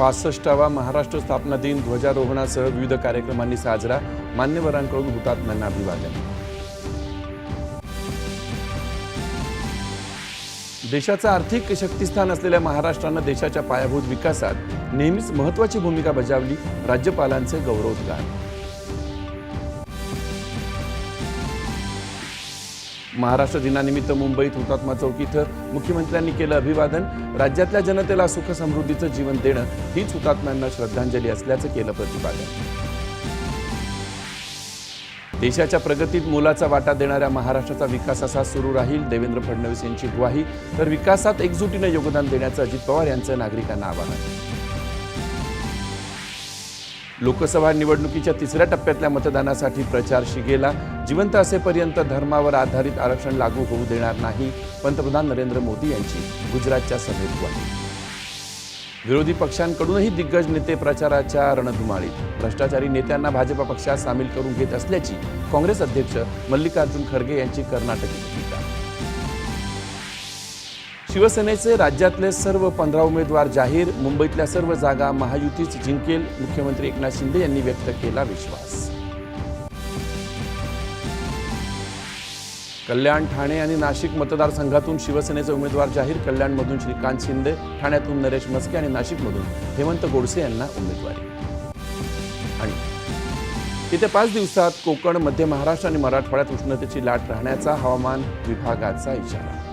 पासष्टावा महाराष्ट्र स्थापना दिन ध्वजारोहणासह विविध कार्यक्रमांनी साजरा. मान्यवरांकडून हुतात्म्यांना अभिवादन. देशाचं आर्थिक शक्तिस्थान असलेल्या महाराष्ट्रानं देशाच्या पायाभूत विकासात नेहमीच महत्वाची भूमिका बजावली. राज्यपालांचे गौरवोद्गार. महाराष्ट्र दिनानिमित्त मुंबईत हुतात्मा चौक इथं मुख्यमंत्र्यांनी केलं अभिवादन. राज्यातल्या जनतेला सुख समृद्धीचं जीवन देणं हीच हुतात्म्यांना श्रद्धांजली असल्याचं केलं प्रतिपादन. देशाच्या प्रगतीत मोलाचा वाटा देणाऱ्या महाराष्ट्राचा विकास असा सुरू राहील. देवेंद्र फडणवीस यांची ग्वाही. तर विकासात एकजुटीनं योगदान देण्याचं अजित पवार यांचं नागरिकांना आवाहन. लोकसभा निवडणुकीच्या तिसऱ्या टप्प्यातल्या मतदानासाठी प्रचार शिगेला. जिवंत असेपर्यंत धर्मावर आधारित आरक्षण लागू होऊ देणार नाही पंतप्रधान नरेंद्र मोदी यांची गुजरातच्या सभेत ग्वाही. विरोधी पक्षांकडूनही दिग्गज नेते प्रचाराच्या रणधुमाळीत. भ्रष्टाचारी नेत्यांना भाजपा पक्षात सामील करून घेत असल्याची काँग्रेस अध्यक्ष मल्लिकार्जुन खरगे यांची कर्नाटकी टीका. शिवसेनेचे राज्यातले सर्व पंधरा उमेदवार जाहीर मुंबईतल्या सर्व जागा महायुतीच जिंकेल मुख्यमंत्री एकनाथ शिंदे यांनी व्यक्त केला विश्वास. कल्याण ठाणे आणि नाशिक मतदारसंघातून शिवसेनेचे उमेदवार जाहीर कल्याणमधून श्रीकांत शिंदे ठाण्यातून नरेश मस्के आणि नाशिकमधून हेमंत गोडसे यांना उमेदवारी. आणि येत्या पाच दिवसात कोकण मध्य महाराष्ट्र आणि मराठवाड्यात उष्णतेची लाट राहण्याचा हवामान विभागाचा इशारा.